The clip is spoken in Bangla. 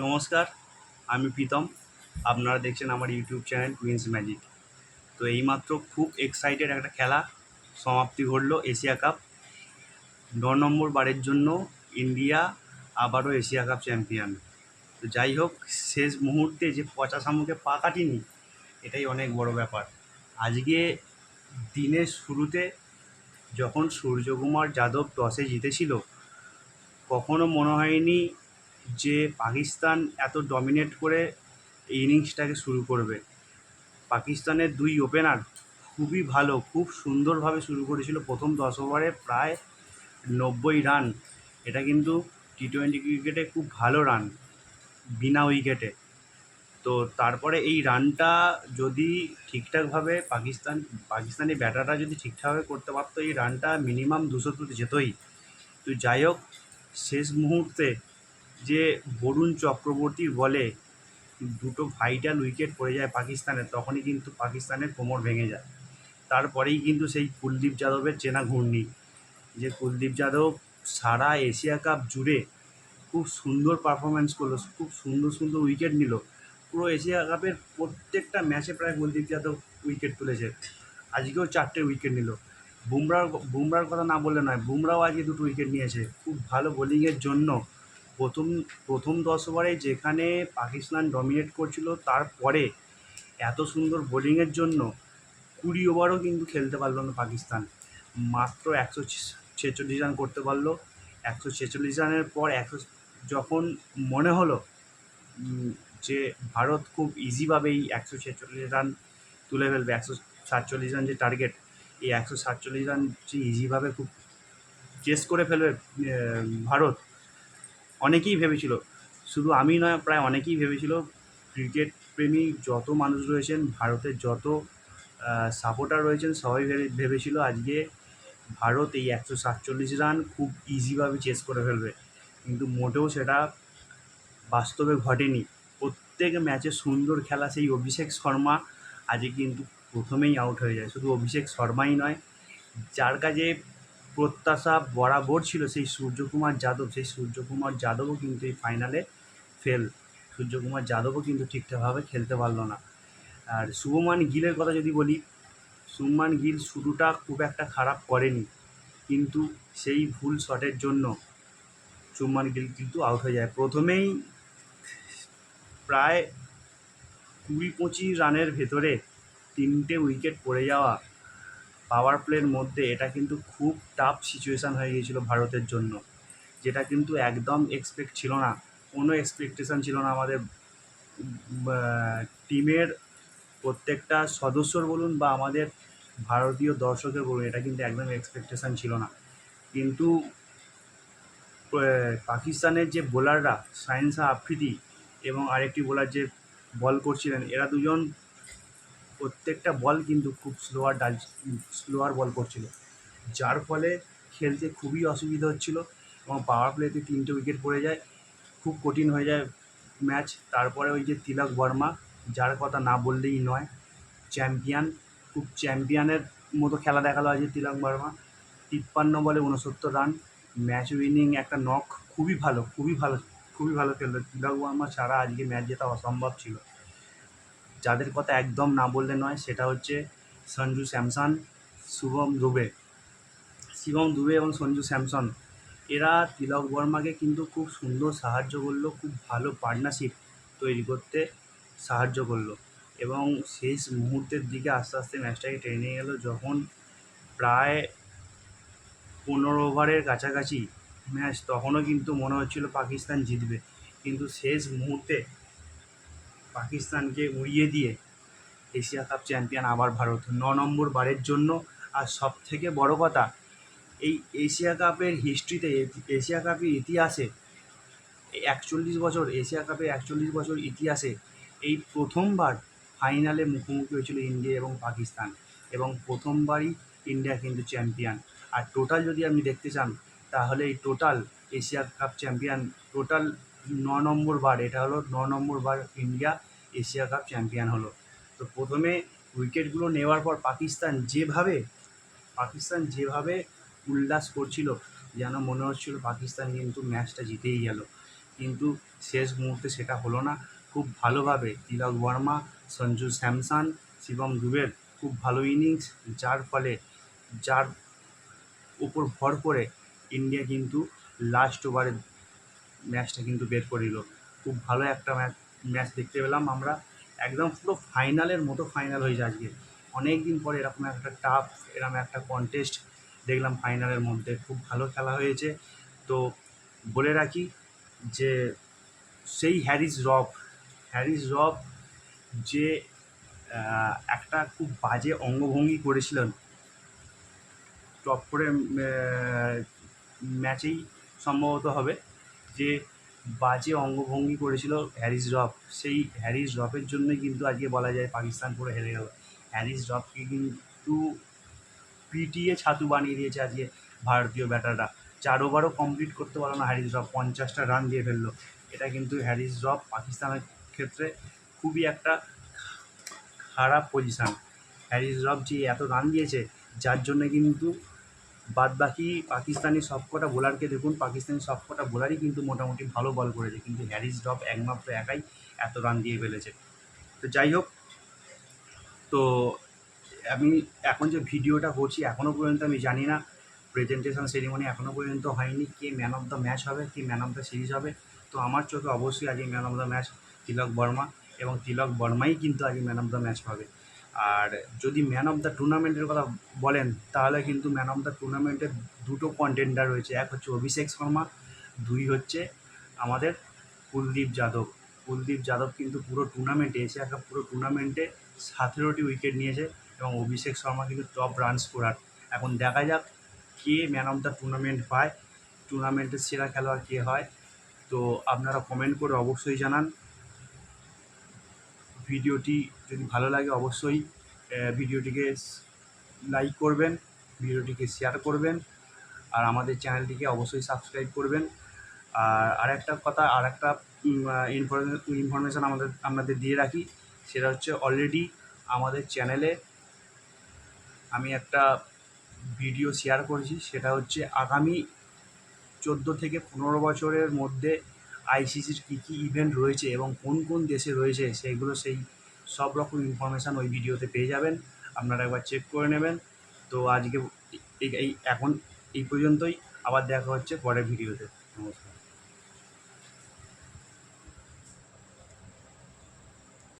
নমস্কার, আমি প্রীতম। আপনারা দেখছেন আমার ইউটিউব চ্যানেল কুইন্স ম্যাজিক তো এইমাত্র খুব এক্সাইটেড একটা খেলা সমাপ্তি ঘটলো এশিয়া কাপ। ন নম্বর বারের জন্য ইন্ডিয়া আবারও এশিয়া কাপ চ্যাম্পিয়ন তো যাই হোক, শেষ মুহূর্তে যে পচা শামুকে পা কাটিনি, এটাই অনেক বড় ব্যাপার। আজকে দিনের শুরুতে যখন সূর্যকুমার যাদব টসে জিতেছিল, কখনো মনে হয়নি যে পাকিস্তান এত ডমিনেট করে এই ইনিংসটাকে শুরু করবে। পাকিস্তানের দুই ওপেনার খুবই ভালো, খুব সুন্দরভাবে শুরু করেছিল প্রথম দশ ওভারে প্রায় নব্বই রান এটা কিন্তু টি টোয়েন্টি ক্রিকেটে খুব ভালো রান বিনা উইকেটে তো তারপরে এই রানটা যদি ঠিকঠাকভাবে পাকিস্তান, পাকিস্তানি ব্যাটাররা যদি ঠিকঠাকভাবে করতে পারতো, এই রানটা মিনিমাম দুশো তো যেতই। তো যাই হোক, শেষ মুহূর্তে যে বরুণ চক্রবর্তীর বলে দুটো ভাইটাল উইকেট পড়ে যায় পাকিস্তানের, তখনই কিন্তু পাকিস্তানের কোমর ভেঙে যায়। তারপরেই কিন্তু সেই কুলদীপ যাদবের চেনা ঘূর্ণি। যে কুলদীপ যাদব সারা এশিয়া কাপ জুড়ে খুব সুন্দর পারফরমেন্স করল, খুব সুন্দর সুন্দর উইকেট নিল। পুরো এশিয়া কাপের প্রত্যেকটা ম্যাচে প্রায় কুলদীপ যাদব উইকেট তুলেছে। আজকেও চারটে উইকেট নিল। বুমরার বুমরার কথা না বললে নয় বুমরাও আজকে দুটো উইকেট নিয়েছে। খুব ভালো বোলিংয়ের জন্য প্রথম প্রথম দশ ওভারে যেখানে পাকিস্তান ডমিনেট করছিল, তারপরে এত সুন্দর বোলিংয়ের জন্য কুড়ি ওভারও কিন্তু খেলতে পারল না পাকিস্তান। মাত্র একশো ছেচল্লিশ রান করতে পারল। একশো ছেচল্লিশ রানের পর একশো, যখন মনে হলো যে ভারত খুব ইজিভাবেই একশো ছেচল্লিশ রান তুলে ফেলবে, একশো সাতচল্লিশ রান যে টার্গেট এই একশো সাতচল্লিশ রান যে ইজিভাবে খুব চেস করে ফেলবে ভারত অনেকেই ভেবেছিল, শুধু আমি নয়, প্রায় অনেকেই ভেবেছিল, ক্রিকেট প্রেমী যত মানুষ রয়েছেন, ভারতের যত সাপোর্টার রয়েছেন, সবাই ভেবে- ভেবেছিল আজকে ভারত এই একশো সাতচল্লিশ রান খুব ইজিভাবে চেস করে ফেলবে। কিন্তু মোটেও সেটা বাস্তবে ঘটেনি। প্রত্যেক ম্যাচে সুন্দর খেলা সেই অভিষেক শর্মা আজকে কিন্তু প্রথমেই আউট হয়ে যায়। শুধু অভিষেক শর্মাই নয়, যার কাছে প্রত্যাশা বরাবর ছিল সেই সূর্যকুমার যাদব। সেই সূর্যকুমার যাদবও কিন্তু এই ফাইনালে ফেল সূর্যকুমার যাদবও কিন্তু ঠিকঠাকভাবে খেলতে পারল না। আর শুভমান গিলের কথা যদি বলি, শুভমান গিল শুরুটা খুব একটা খারাপ করেনি। কিন্তু সেই ভুল শটের জন্য শুভমান গিল কিন্তু আউট হয়ে যায়। প্রথমেই প্রায় কুড়ি পঁচিশ রানের ভেতরে তিনটে উইকেট পড়ে যাওয়া পাওয়ার প্লের মধ্যে এটা কিন্তু খুব টাফ সিচুয়েশান হয়ে গিয়েছিল ভারতের জন্য। যেটা কিন্তু একদম এক্সপেক্ট ছিল না। কোনো এক্সপেকটেশান ছিল না আমাদের টিমের প্রত্যেকটা সদস্যর বলুন বা আমাদের ভারতীয় দর্শকের বলুন, এটা কিন্তু একদম এক্সপেকটেশান ছিল না। কিন্তু পাকিস্তানের যে বোলাররা সায়েন্সা আফ্রিদি এবং আরেকটি বোলার যে বল করছিলেন, এরা দুজন প্রত্যেকটা বল কিন্তু খুব স্লোয়ার ডাল স্লোয়ার বল করছিল। যার ফলে খেলতে খুবই অসুবিধা হচ্ছিল এবং পাওয়ার প্লেতে তিনটে উইকেট পড়ে যায়, খুব কঠিন হয়ে যায় ম্যাচ তারপরে ওই যে তিলক বর্মা, যার কথা না বললেই নয় চ্যাম্পিয়ন খুব চ্যাম্পিয়নের মতো খেলা দেখাল আজকে তিলক বর্মা। তিপ্পান্ন বলে উনসত্তর রান ম্যাচ উইনিং একটা নক খুবই ভালো খুবই ভালো খুবই ভালো খেললো। তিলক বর্মা ছাড়া আজকে ম্যাচ জেতা অসম্ভব ছিল। যাদের কথা একদম না বললে নয়, সেটা হচ্ছে সঞ্জু স্যামসন, শুভম দুবে। শিবম দুবে এবং সঞ্জু স্যামসন, এরা তিলক বর্মাকে কিন্তু খুব সুন্দর সাহায্য করল, খুব ভালো পার্টনারশিপ তৈরি করতে সাহায্য করল এবং শেষ মুহূর্তের দিকে আস্তে আস্তে ম্যাচটাকে টেনে গেল যখন প্রায় পনেরো ওভারের কাছাকাছি ম্যাচ তখনও কিন্তু মনে হচ্ছিল পাকিস্তান জিতবে। কিন্তু শেষ মুহূর্তে পাকিস্তানকে উড়িয়ে দিয়ে এশিয়া কাপ চ্যাম্পিয়ন আবার ভারত। ন নম্বর বারের জন্য আর সব থেকে বড় কথা, এই এশিয়া কাপের হিস্ট্রিতে এশিয়া কাপের ইতিহাসে একচল্লিশ বছর, এশিয়া কাপের একচল্লিশ বছর ইতিহাসে এই প্রথমবার ফাইনালে মুখোমুখি হয়েছিল ইন্ডিয়া এবং পাকিস্তান এবং প্রথমবারই ইন্ডিয়া কিন্তু চ্যাম্পিয়ন। আর টোটাল যদি আপনি দেখতে চান, তাহলে এই total Asia cup champion total ন নম্বর বার, এটা হলো ন নম্বর বার ইন্ডিয়া এশিয়া কাপ চ্যাম্পিয়ন হলো। তো প্রথমে উইকেটগুলো নেওয়ার পর পাকিস্তান যেভাবে পাকিস্তান যেভাবে উল্লাস করছিল, যেন মনে হচ্ছিল পাকিস্তান কিন্তু ম্যাচটা জিতেই গেল। কিন্তু শেষ মুহূর্তে সেটা হলো না। খুব ভালোভাবে তিলক বর্মা, সঞ্জু স্যামসন, শিবম দুবের খুব ভালো ইনিংস, যার ফলে, যার উপর ভর করে ইন্ডিয়া কিন্তু লাস্ট ওভারে ম্যাচটা কিন্তু বের করে দিল। খুব ভালো একটা ম্যাচ ম্যাচ দেখতে পেলাম আমরা। একদম পুরো ফাইনালের মতো ফাইনাল হয়েছে আজকে। অনেক দিন পরে এরকম একটা টাফ এরকম একটা কন্টেস্ট দেখলাম ফাইনালের মধ্যে। খুব ভালো খেলা হয়েছে। তো বলে রাখি যে সেই হ্যারিস রব হ্যারিস রব যে একটা খুব বাজে অঙ্গভঙ্গি করেছিলেন। টপ করে ম্যাচেই সম্ভবত হবে। যে বাজে অঙ্গভঙ্গি করেছিল হ্যারিস রফ সেই হ্যারিস রফের জন্যই কিন্তু আজকে বলা যায় পাকিস্তান পুরো হেরে গেল। হ্যারিস রফকে কিন্তু পিটিয়ে ছাতু বানিয়ে দিয়েছে আজকে ভারতীয় ব্যাটাররা। চার ওভারও কমপ্লিট করতে পারল না হ্যারিস রফ পঞ্চাশটা রান দিয়ে ফেলল। এটা কিন্তু হ্যারিস রফ পাকিস্তানের ক্ষেত্রে খুবই একটা খারাপ পজিশান হ্যারিস রফ যে এত রান দিয়েছে, যার জন্য কিন্তু বাদ বাকি পাকিস্তানি সবকটা বোলারকে দেখুন, পাকিস্তানি সবকটা বোলারই কিন্তু মোটামুটি ভালো বল করেছে। কিন্তু হ্যারিস ড্রপ একমাত্র একাই এত রান দিয়ে ফেলেছে। তো যাই হোক, তো আমি এখন যে ভিডিওটা করছি এখনও পর্যন্ত আমি জানি না। প্রেজেন্টেশন সেরিমনি এখনও পর্যন্ত হয়নি। কে ম্যান অফ দ্য ম্যাচ হবে, কি ম্যান অফ দ্য সিরিজ হবে। তো আমার চোখে অবশ্যই আজকে man of the match Tilak Varma এবং তিলক বর্মাই কিন্তু আগে ম্যান অফ দ্য ম্যাচ পাবে। আর যদি ম্যান অফ দ্য টুর্নামেন্টের কথা বলেন, তাহলে কিন্তু ম্যান অফ দ্য টুর্নামেন্টের দুটো কন্টেন্ডার রয়েছে। এক হচ্ছে অভিষেক শর্মা, দুই হচ্ছে আমাদের কুলদীপ যাদব। কুলদীপ যাদব কিন্তু পুরো টুর্নামেন্টে এশিয়া কাপ পুরো টুর্নামেন্টে সতেরোটি উইকেট নিয়েছে এবং অভিষেক শর্মা কিন্তু টপ রান স্কোরার এখন দেখা যাক কে ম্যান অফ দ্য টুর্নামেন্ট পায় টুর্নামেন্টের সেরা খেলোয়াড় কে হয়। তো আপনারা কমেন্ট করে অবশ্যই জানান। ভিডিওটি যদি ভালো লাগে অবশ্যই ভিডিওটিকে লাইক করবেন, ভিডিওটিকে শেয়ার করবেন, আর আমাদের চ্যানেলটিকে অবশ্যই সাবস্ক্রাইব করবেন। আর আরেকটা কথা আর একটা ইনফরমেশান আমাদের, আপনাদের দিয়ে রাখি, সেটা হচ্ছে অলরেডি আমাদের চ্যানেলে আমি একটা ভিডিও শেয়ার করেছি, সেটা হচ্ছে আগামী চোদ্দ থেকে পনেরো বছরের মধ্যে আইসিসির কী কী ইভেন্ট রয়েছে এবং কোন কোন দেশে রয়েছে সেইগুলো সেই সব রকম ইনফরমেশান ওই ভিডিওতে পেয়ে যাবেন। আপনারা একবার চেক করে নেবেন। তো আজকে এই এই, এখন এই পর্যন্তই। আবার দেখা হচ্ছে পরের ভিডিওতে নমস্কার।